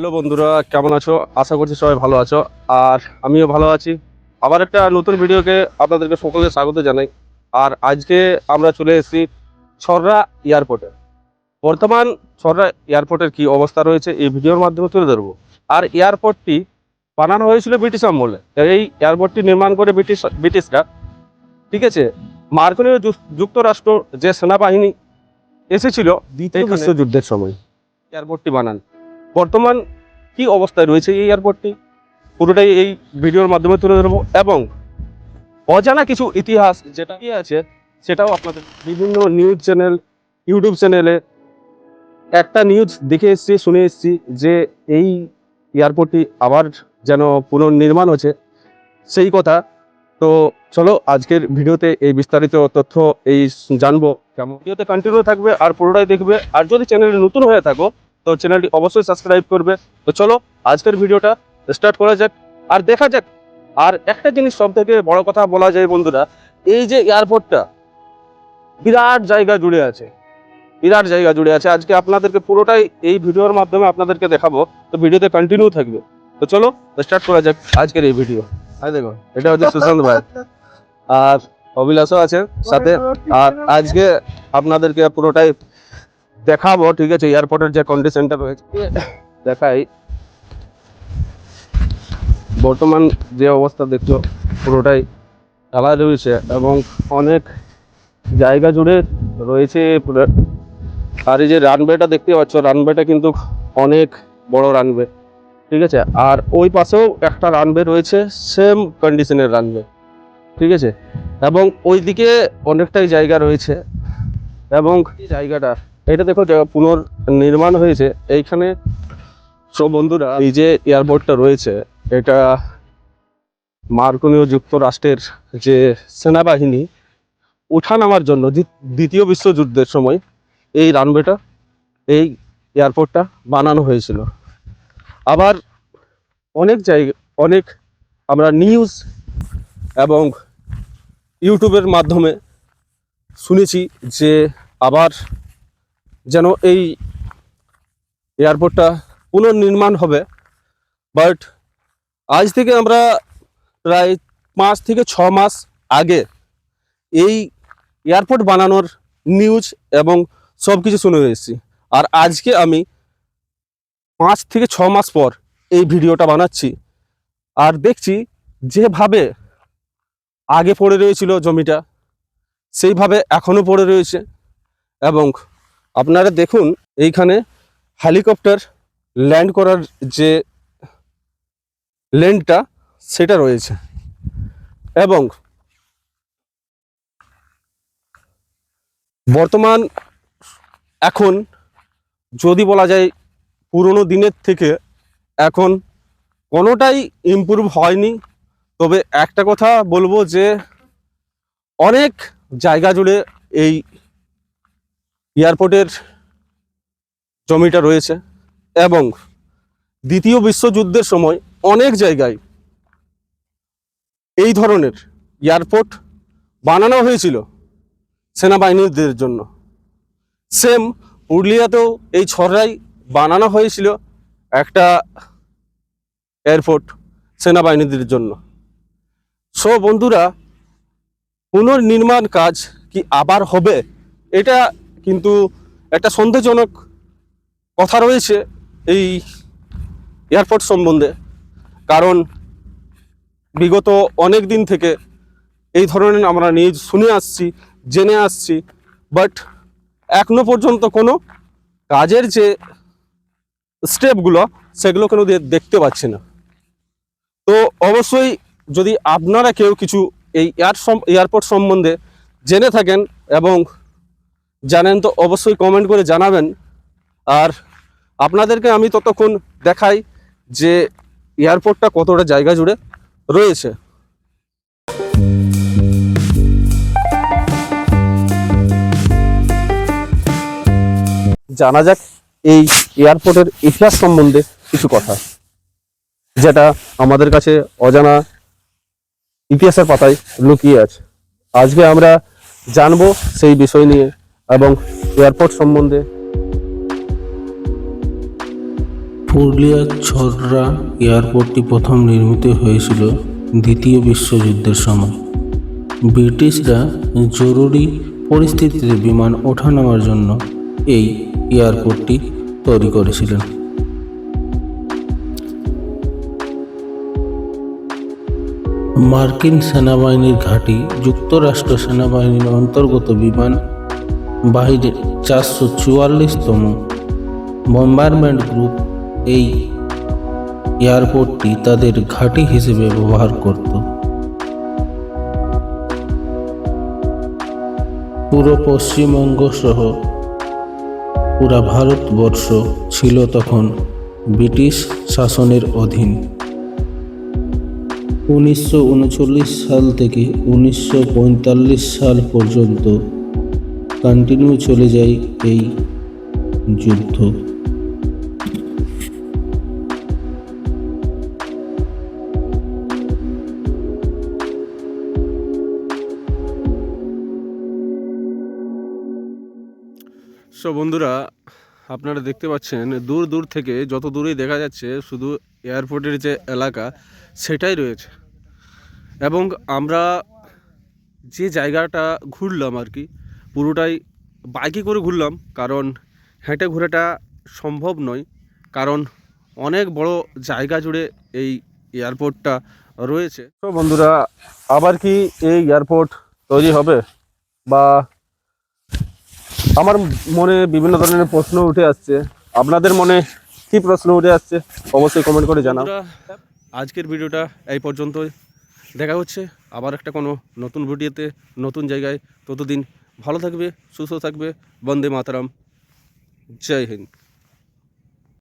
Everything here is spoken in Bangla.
হ্যালো বন্ধুরা কেমন আছো? আশা করছি সবাই ভালো আছো। আর আমিও ভালো আছি। আবার একটা নতুন ভিডিওকে আপনাদেরকে সকলকে স্বাগত জানাই। আর আজকে আমরা চলে এসেছি ছররা এয়ারপোর্টে। বর্তমান ছররা এয়ারপোর্টের কি অবস্থা রয়েছে এই ভিডিওর মাধ্যমে তুলে ধরবো। আর এয়ারপোর্টটি বানানো হয়েছিল ব্রিটিশ আমলে। এই এয়ারপোর্টটি নির্মাণ করে ব্রিটিশ ব্রিটিশরা ঠিক আছে? মার্কিনীয় যুক্তরাষ্ট্র যে সেনাবাহিনী এসেছিল দ্বিতীয় বিশ্বযুদ্ধের সময়। এয়ারপোর্টটি বানান। বর্তমান কি অবস্থায় রয়েছে এই এয়ারপোর্টটি পুরোটাই এই ভিডিওর মাধ্যমে তুলে ধরবো। এবং অজানা কিছু ইতিহাস যেটা কি আছে, সেটাও আপনাদের বিভিন্ন নিউজ চ্যানেল ইউটিউব চ্যানেলে একটা নিউজ দেখে এসছি, শুনে এসছি যে এই এয়ারপোর্টটি আবার যেন পুনর্নির্মাণ হচ্ছে। সেই কথা। তো চলো, আজকের ভিডিওতে এই বিস্তারিত তথ্য এই জানব। কেমন? ভিডিওতে কন্টিনিউ থাকবে আর পুরোটাই দেখবে। আর যদি চ্যানেলে নতুন হয়ে থাকো তো চ্যানেলটি অবশ্যই সাবস্ক্রাইব করবে। তো চলো, আজকের ভিডিওটা স্টার্ট করা যাক। আর দেখা যাক, আর একটা জিনিস সব থেকে বড় কথা বলা যায় বন্ধুরা, এই যে এয়ারপোর্টটা বিরাট জায়গা জুড়ে আছে। বিরাট জায়গা জুড়ে আছে। আজকে আপনাদেরকে পুরোটাই এই ভিডিওর মাধ্যমে আপনাদেরকে দেখাবো। তো ভিডিওতে কন্টিনিউ থাকবে। তো চলো স্টার্ট করা যাক আজকের এই ভিডিও। আই দেখো, এটা হচ্ছে সুশান্ত ভাই। আর অভিলাষও আছে সাথে। আর আজকে আপনাদেরকে পুরোটাই দেখাবো, ঠিক আছে? এয়ারপোর্টের যে কন্ডিশনটা রয়েছে, দেখাই। বর্তমান যে অবস্থা দেখছ, পুরোটাই ঢালা রয়েছে এবং অনেক জায়গা জুড়ে রয়েছে আর এই যে রানওয়েটা দেখতে পাচ্ছ রানওয়েটা কিন্তু অনেক বড় রানওয়ে ঠিক আছে? আর ওই পাশেও একটা রানওয়ে রয়েছে সেম কন্ডিশনের রানওয়ে ঠিক আছে? এবং ওইদিকে অনেকটাই জায়গা রয়েছে। এবং জায়গাটা এটা দেখো যে পুনর্নির্মাণ হয়েছে, এইখানে সব বন্ধুরা এই যে এয়ারপোর্টটা রয়েছে, এটা মার্কনীয় যুক্তরাষ্ট্রের যে সেনাবাহিনী ওঠানামার জন্য দ্বিতীয় বিশ্বযুদ্ধের সময় এই রানওয়েটা এই এয়ারপোর্টটা বানানো হয়েছিল। আবার অনেক জায়গা, অনেক আমরা নিউজ এবং ইউটিউবের মাধ্যমে শুনেছি যে আবার যেন এই এয়ারপোর্টটা পুনর্নির্মাণ হবে। বাট আজ থেকে আমরা প্রায় পাঁচ থেকে ছ মাস আগে এই এয়ারপোর্ট বানানোর নিউজ এবং সব কিছু শুনে এসেছি। আর আজকে আমি পাঁচ থেকে ছ মাস পর এই ভিডিওটা বানাচ্ছি। আর দেখছি যেভাবে আগে পড়ে রয়েছিল জমিটা, সেইভাবে এখনও পড়ে রয়েছে এবং আপনারা দেখুন, এইখানে হেলিকপ্টার ল্যান্ড করার যে লেনটা সেটা রয়েছে। এবং বর্তমান এখন যদি বলা যায় পুরনো দিনের থেকে এখন কোনোটাই ইমপ্রুভ হয়নি। তবে একটা কথা বলব যে অনেক জায়গা জুড়ে এই এয়ারপোর্টের জমিটা রয়েছে এবং দ্বিতীয় বিশ্বযুদ্ধের সময় অনেক জায়গায় এই ধরনের এয়ারপোর্ট বানানো হয়েছিল সেনাবাহিনীদের জন্য। সেম পুরুলিয়াতেও এই ছড়াই বানানো হয়েছিল একটা এয়ারপোর্ট সেনাবাহিনীদের জন্য। সো বন্ধুরা, পুনর্নির্মাণ কাজ কি আবার হবে? এটা কিন্তু একটা সন্দেহজনক কথা রয়েছে এই এয়ারপোর্ট সম্বন্ধে। কারণ বিগত অনেক দিন থেকে এই ধরনের আমরা নিউজ শুনে আসছি, জেনে আসছি বাট এখনও পর্যন্ত কোনো কাজের যে স্টেপগুলো, সেগুলো কোনো দেখতে পাচ্ছি না। তো অবশ্যই যদি আপনারা কেউ কিছু এই এয়ার এয়ারপোর্ট সম্বন্ধে জেনে থাকেন এবং জানেন তো অবশ্যই কমেন্ট করে জানাবেন। আর আপনাদেরকে আমি ততক্ষণ দেখাই যে এয়ারপোর্টটা কতটা জায়গা জুড়ে রয়েছে। জানা যাক এই এয়ারপোর্টের ইতিহাস সম্বন্ধে কিছু কথা, যেটা আমাদের কাছে অজানা ইতিহাসের পাতায় লুকিয়ে আছে। আজকে আমরা জানব সেই বিষয় নিয়ে এবং এয়ারপোর্ট সম্বন্ধে পুরুলিয়ার ছররা এয়ারপোর্টটি প্রথম নির্মিত হয়েছিল দ্বিতীয় বিশ্বযুদ্ধের সময়। ব্রিটিশরা জরুরি পরিস্থিতিতে বিমান ওঠানামার জন্য এই এয়ারপোর্টটি তৈরি করেছিলেন। মার্কিন সেনাবাহিনীর ঘাঁটি যুক্তরাষ্ট্র সেনাবাহিনীর অন্তর্গত বিমান বাহিনীর চারশো চুয়াল্লিশতম বম্বারমেন্ট গ্রুপ এই এয়ারপোর্টটি তাদের ঘাঁটি হিসেবে ব্যবহার করত। পুরো পশ্চিমবঙ্গ সহ পুরা ভারতবর্ষ ছিল তখন ব্রিটিশ শাসনের অধীন। উনিশশো উনচল্লিশ সাল থেকে উনিশশো পঁয়তাল্লিশ সাল পর্যন্ত কন্টিনিউ চলে যায় এই যুদ্ধ। সো বন্ধুরা, আপনারা দেখতে পাচ্ছেন, দূর দূর থেকে যত দূরেই দেখা যাচ্ছে, শুধু এয়ারপোর্টের যে এলাকা, সেটাই রয়েছে। এবং আমরা যে জায়গাটা ঘুরলাম আর কি পুরোটাই বাইকে করে ঘুরলাম কারণ হেঁটে ঘোরাটা সম্ভব নয়। কারণ অনেক বড় জায়গা জুড়ে এই এয়ারপোর্টটা রয়েছে। তো বন্ধুরা আবার কি এই এয়ারপোর্ট তৈরি হবে? বা আমার মনে বিভিন্ন ধরনের প্রশ্ন উঠে আসছে। আপনাদের মনে কি প্রশ্ন উঠে আসছে? অবশ্যই কমেন্ট করে জানাও। আজকের ভিডিওটা এই পর্যন্তই। দেখা হচ্ছে আবার একটা কোনো নতুন ভিডিওতে নতুন জায়গায়। ততদিন ভালো থাকবে সুস্থ থাকবে বন্দে মাতারাম জয় হিন্দ।